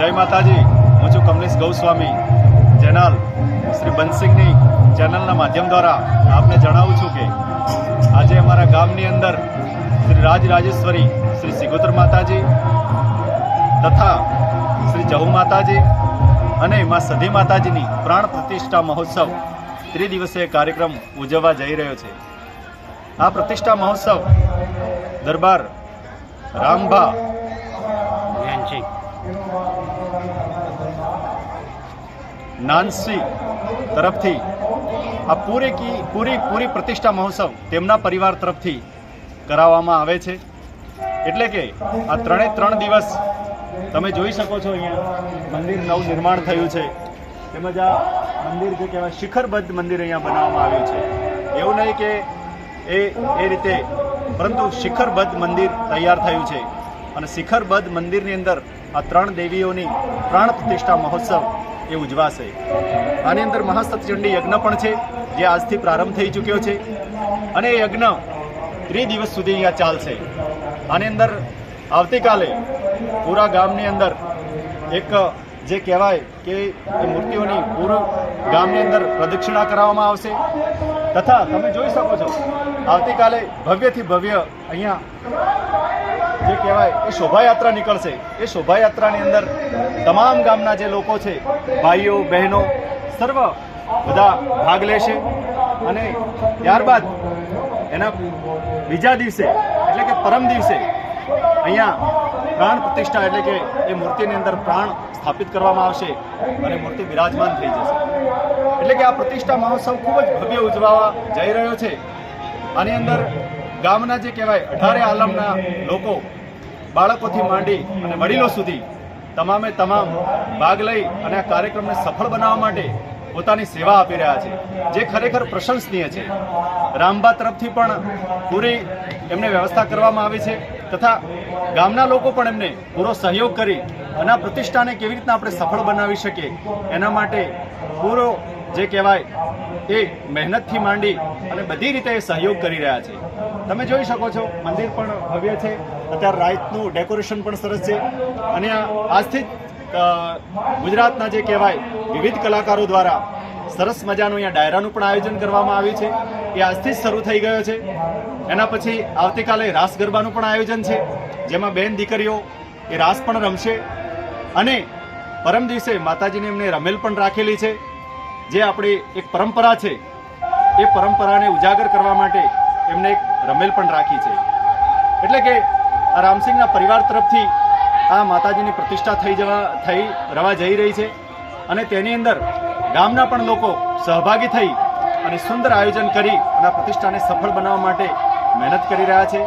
જય માતાજી. હું છું કમલેશ ગૌસ્વામી. ચેનલ શ્રી બંસિંગની ચેનલના માધ્યમ દ્વારા આપને જણાવું છું કે આજે અમારા ગામની અંદર શ્રી રાજરાજેશ્વરી શ્રી સિગોતર માતાજી તથા શ્રી જહુ માતાજી અને માં સધી માતાજીની પ્રાણ પ્રતિષ્ઠા મહોત્સવ ત્રિદિવસીય કાર્યક્રમ ઉજવવા જઈ રહ્યો છે. આ પ્રતિષ્ઠા મહોત્સવ દરબાર રામભા નાનસી તરફથી આ પૂરી કી, પૂરી પૂરી પ્રતિષ્ઠા મહોત્સવ તેમના પરિવાર તરફથી કરાવવામાં આવે છે. એટલે કે આ ત્રણે ત્રણ દિવસ તમે જોઈ શકો છો અહીંયા મંદિર નવું નિર્માણ થયું છે. તેમજ આ મંદિર જે કહેવાય શિખરબદ્ધ મંદિર અહીંયા બનાવવામાં આવ્યું છે. એવું નહીં કે એ એ રીતે, પરંતુ શિખરબદ્ધ મંદિર તૈયાર થયું છે. અને શિખરબદ્ધ મંદિરની અંદર આ ત્રણ દેવીઓની પ્રાણ પ્રતિષ્ઠા મહોત્સવ એ ઉજવાશે. આની અંદર મહાસતચંડી યજ્ઞ પણ છે, જે આજથી પ્રારંભ થઈ ચૂક્યો છે. અને એ યજ્ઞ ત્રી દિવસ સુધી અહીંયા ચાલશે. આની અંદર આવતીકાલે પૂરા ગામની અંદર એક, જે કહેવાય કે એ મૂર્તિઓની પૂરું ગામની અંદર પ્રદક્ષિણા કરાવવામાં આવશે. તથા તમે જોઈ શકો છો, આવતીકાલે ભવ્યથી ભવ્ય અહીંયા જે કહેવાય એ શોભાયાત્રા નીકળશે. એ શોભાયાત્રાની અંદર તમામ ગામના જે લોકો છે, ભાઈઓ, બહેનો, સર્વ બધા ભાગ લેશે અને ત્યારબાદ એના બીજા દિવસે, એટલે કે પરમ દિવસે, અહીંયા પ્રાણ પ્રતિષ્ઠા એટલે કે એ મૂર્તિની અંદર પ્રાણ સ્થાપિત કરવામાં આવશે અને મૂર્તિ બિરાજમાન થઈ જશે. એટલે કે આ પ્રતિષ્ઠા મહોત્સવ ખૂબ જ ભવ્ય ઉજવાવા જઈ રહ્યો છે. આની અંદર ગામના જે કહેવાય, અઢારે આલમના લોકો બાળકોથી માંડી અને વડીલો સુધી તમામે તમામ ભાગ લઈ અને આ કાર્યક્રમને સફળ બનાવવા માટે પોતાની સેવા આપી રહ્યા છે, જે ખરેખર પ્રશંસનીય છે. રામબા તરફથી પણ પૂરી એમને વ્યવસ્થા કરવામાં આવી છે તથા ગામના લોકો પણ એમને પૂરો સહયોગ કરી અને પ્રતિષ્ઠાને કેવી રીતના આપણે સફળ બનાવી શકીએ એના માટે પૂરો જે કહેવાય એ મહેનતથી માંડી અને બધી રીતે સહયોગ કરી રહ્યા છે. તમે જોઈ શકો છો, મંદિર પણ ભવ્ય છે, અત્યારે રાઈતનું ડેકોરેશન પણ સરસ છે. અને આજથી ગુજરાતના જે કહેવાય વિવિધ કલાકારો દ્વારા સરસ મજાનું અહીંયા ડાયરાનું પણ આયોજન કરવામાં આવ્યું છે. એ આજથી જ શરૂ થઈ ગયો છે. એના પછી આવતીકાલે રાસ ગરબાનું પણ આયોજન છે, જેમાં બેન દીકરીઓ એ રાસ પણ રમશે. અને પરમ દિવસે માતાજીને એમને રમેલ પણ રાખેલી છે. જે આપણી એક પરંપરા છે, એ પરંપરાને ઉજાગર કરવા માટે એમને એક રમેલ પણ રાખી છે. એટલે કે આ રામસિંહના પરિવાર તરફથી આ માતાજીની પ્રતિષ્ઠા થઈ જવા, થઈ, રવા જઈ રહી છે અને તેની અંદર ગામના પણ લોકો સહભાગી થઈ અને સુંદર આયોજન કરી અને આ પ્રતિષ્ઠાને સફળ બનાવવા માટે મહેનત કરી રહ્યા છે.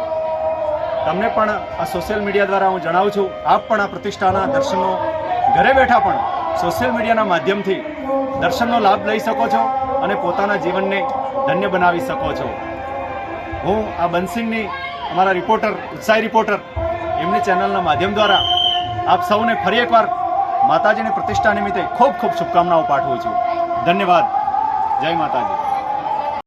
તમને પણ આ સોશિયલ મીડિયા દ્વારા હું જણાવું છું, આપ પણ આ પ્રતિષ્ઠાના દર્શનો ઘરે બેઠા પણ સોશિયલ મીડિયાના માધ્યમથી દર્શનનો લાભ લઈ શકો છો અને પોતાના જીવનને ધન્ય બનાવી શકો છો. હું આ બંસિંગની અમારા રિપોર્ટર, ઉત્સાહી રિપોર્ટર, એમની ચેનલના માધ્યમ દ્વારા આપ સૌને ફરી એકવાર માતાજીની પ્રતિષ્ઠા નિમિત્તે ખૂબ ખૂબ શુભકામનાઓ પાઠવું છું. ધન્યવાદ. જય માતાજી.